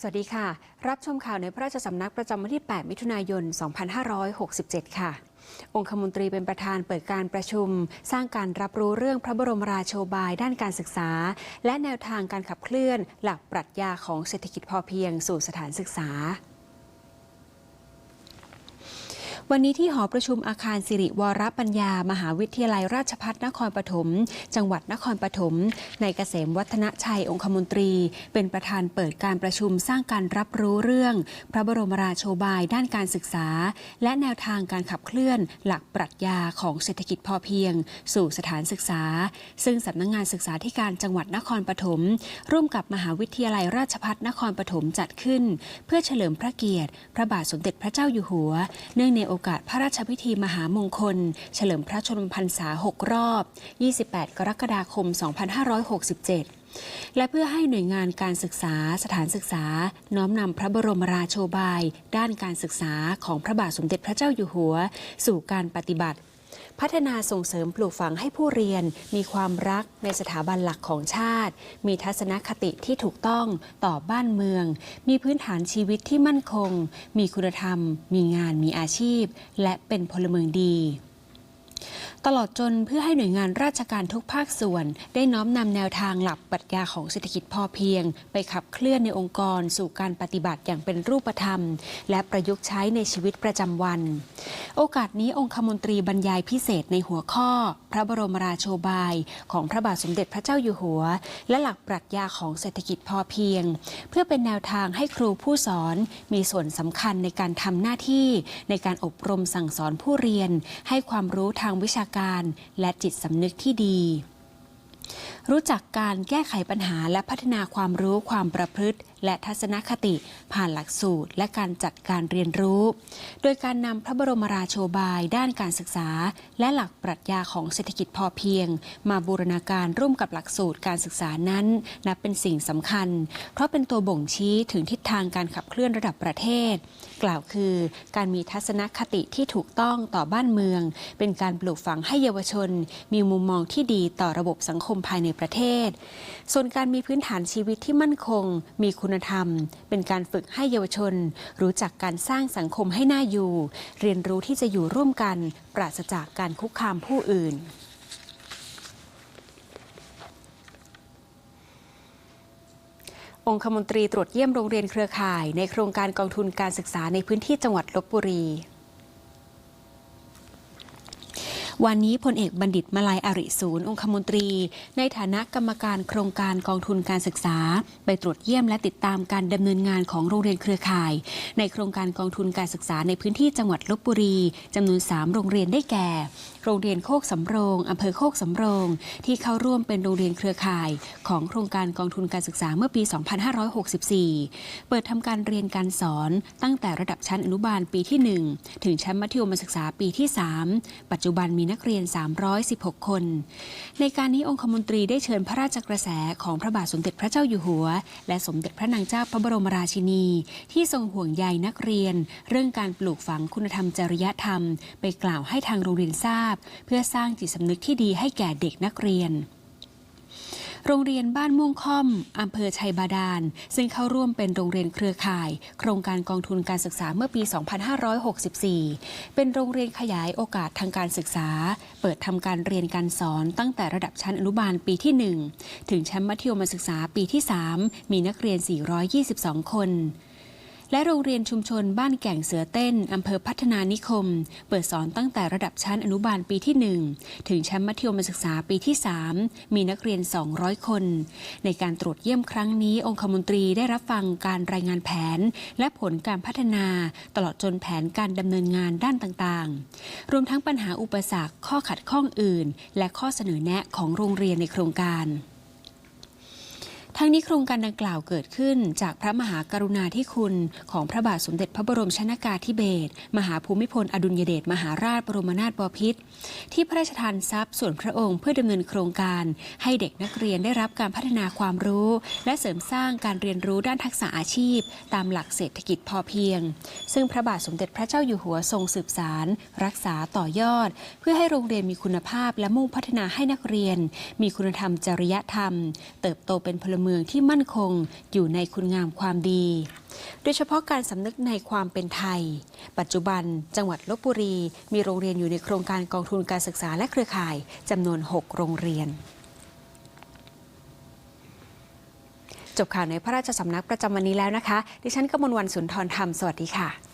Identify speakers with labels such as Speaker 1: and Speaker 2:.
Speaker 1: สวัสดีค่ะ รับชมข่าวในพระราชสำนักประจำวันที่ 8 มิถุนายน 2567 ค่ะ องคมนตรีเป็นประธานเปิดการประชุม สร้างการรับรู้เรื่องพระบรมราโชบายด้านการศึกษา และแนวทางการขับเคลื่อน หลักปรัชญาของเศรษฐกิจพอเพียงสู่สถานศึกษา วันนี้ที่หอประชุมอาคารสิริวรปัญญา มหาวิทยาลัยราชภัฏนครปฐม จังหวัดนครปฐมในเกษมวัฒนชัยองคมนตรี เป็นประธานเปิดการประชุมสร้างการรับรู้เรื่อง พระบรมราโชบายด้านการศึกษา และแนวทางการขับเคลื่อน หลักปรัชญาของเศรษฐกิจพอเพียง สู่สถานศึกษา ซึ่งสำนักงงานศึกษาธิการจังหวัดนครปฐมร่วมกับมหาวิทยาลัยราชภัฏนครปฐมจัดขึ้น เพื่อเฉลิมพระเกียรติ พระบาทสมเด็จพระเจ้าอยู่หัว เนื่องในโอโอกาสพระราชพิธีมหามงคล เฉลิมพระชนมพรรษา 6 รอบ 28 กรกฎาคม 2567และเพื่อให้หน่วยงานการศึกษาสถานศึกษา น้อมนำพระบรมราโชบาย ด้านการศึกษาของพระบาทสมเด็จพระเจ้าอยู่หัว สู่การปฏิบัติ พัฒนาส่งเสริมปลูกฝังให้ผู้เรียน มีความรักในสถาบันหลักของชาติ มีทัศนคติที่ถูกต้องต่อบ้านเมือง มีพื้นฐานชีวิตที่มั่นคง มีคุณธรรม มีงานมีอาชีพ และเป็นพลเมืองดี ตลอดจนเพื่อให้หน่วยงานราชการทุกภาคส่วน ได้น้อมนำแนวทางหลักปรัชญาของเศรษฐกิจพอเพียง ไปขับเคลื่อนในองค์กรสู่การปฏิบัติอย่างเป็นรูปธรรม และประยุกต์ใช้ในชีวิตประจำวัน โอกาสนี้องคมนตรีบรรยายพิเศษในหัวข้อ พระบรมราโชบาย ของพระบาทสมเด็จพระเจ้าอยู่หัว และหลักปรัชญาของเศรษฐกิจพอเพียง เพื่อเป็นแนวทางให้ครูผู้สอนมีส่วนสำคัญในการทำหน้าที่ ในการอบรมสั่งสอนผู้เรียน ให้ความรู้ทางวิชาการและจิตสำนึกที่ดี รู้จักการแก้ไขปัญหาและพัฒนาความรู้ความประพฤติ และทัศนคติ ผ่านหลักสูตร และการจัดการเรียนรู้ โดยการนำพระบรมราโชบายด้านการศึกษา และหลักปรัชญาของเศรษฐกิจพอเพียง มาบูรณาการร่วมกับหลักสูตรการศึกษานั้นนับเป็นสิ่งสำคัญ เพราะเป็นตัวบ่งชี้ถึงทิศทางการขับเคลื่อนระดับประเทศ กล่าวคือการมีทัศนคติที่ถูกต้องต่อบ้านเมือง เป็นการปลูกฝังให้เยาวชน มีมุมมองที่ดีต่อระบบสังคมภายในประเทศ ส่วนการมีพื้นฐานชีวิตที่มั่นคง มีคุณธรรม เป็นการฝึกให้เยาวชน รู้จักการสร้างสังคมให้น่าอยู่ เรียนรู้ที่จะอยู่ร่วมกัน ปราศจากการคุกคามผู้อื่นองคมนตรีตรวจเยี่ยมโรงเรียนเครือข่าย ในโครงการกองทุนการศึกษาในพื้นที่จังหวัดลบบุรี วันนี้พลเอกบัณฑิตมาลายอาริศูนย์องคมนตรี ในฐานะกรรมการโครงการกองทุนการศึกษา ไปตรวจเยี่ยมและติดตามการดำเนินงานของโรงเรียนเครือข่าย ในโครงการกองทุนการศึกษาในพื้นที่จังหวัดลบบุรีจำนวน 3 โรงเรียนได้แก่ โรงเรียนโคกสำโรงอำเภอโคกสำโรง ที่เข้าร่วมเป็นโรงเรียนเครือข่าย ของโครงการกองทุนการศึกษาเมื่อปี 2564 เปิดทำการเรียนการสอนตั้งแต่ระดับชั้นอนุบาลปีที่ 1 ถึงชั้นมัธยมศึกษาปีที่ 3 ปัจจุบันมีนักเรียน 316 คน ในการนี้องคมนตรีได้เชิญพระราชกระแสของพระบาทสมเด็จพระเจ้าอยู่หัว และสมเด็จพระนางเจ้าพระบรมราชินี ที่ทรงห่วงใยนักเรียน เรื่องการปลูกฝังคุณธรรมจริยธรรม ไปกล่าวให้ทางโรงเรียนทราบ เพื่อสร้างจิตสำนึกที่ดีให้แก่เด็กนักเรียน โรงเรียนบ้านม่วงค่อมอำเภอชัยบาดาล ซึ่งเข้าร่วมเป็นโรงเรียนเครือข่าย โครงการกองทุนการศึกษาเมื่อปี 2564 เป็นโรงเรียนขยายโอกาสทางการศึกษา เปิดทำการเรียนการสอนตั้งแต่ระดับชั้นอนุบาลปีที่ 1 ถึงชั้นมัธยมศึกษาปีที่ 3 มีนักเรียน 422 คน และโรงเรียนชุมชนบ้านแก่งเสือเต้น อำเภอพัฒนานิคม เปิดสอนตั้งแต่ระดับชั้นอนุบาลปีที่ 1 ถึงชั้นมัธยมศึกษาปีที่ 3 มีนักเรียน 200 คน ในการตรวจเยี่ยมครั้งนี้องคมนตรีได้รับฟังการรายงานแผน และผลการพัฒนา ตลอดจนแผนการดำเนินงานด้านต่างๆ รวมทั้งปัญหาอุปสรรคข้อขัดข้องอื่น และข้อเสนอแนะของโรงเรียนในโครงการ ทั้งนี้โครงการดังกล่าวเกิดขึ้น จากพระมหากรุณาธิคุณของพระบาทสมเด็จพระบรมชนากาธิเบศรมหาภูมิพลอดุลยเดชมหาราชบรมนาถบพิตรที่พระราชทานทรัพย์ส่วนพระองค์เพื่อดำเนินโครงการ ให้เด็กนักเรียนได้รับการพัฒนาความรู้ และเสริมสร้างการเรียนรู้ด้านทักษะอาชีพ ตามหลักเศรษฐกิจพอเพียง ซึ่งพระบาทสมเด็จพระเจ้าอยู่หัวทรงสืบสารรักษาต่อยอด เพื่อให้โรงเรียนมีคุณภาพและมุ่งพัฒนาให้นักเรียน มีคุณธรรมจริยธรรม เติบโตเป็นพลเมืองที่มั่นคงอยู่ในคุณงามความดี โดยเฉพาะการสำนึกในความเป็นไทย ปัจจุบันจังหวัดลบบุรี มีโรงเรียนอยู่ในโครงการกองทุนการศึกษาและเครือข่ายจำนวน 6 โรงเรียนจบข่าวในพระราชสำนักประจำวันนี้แล้วนะคะ ดิฉันกมลวันสุนทรธรรม สวัสดีค่ะ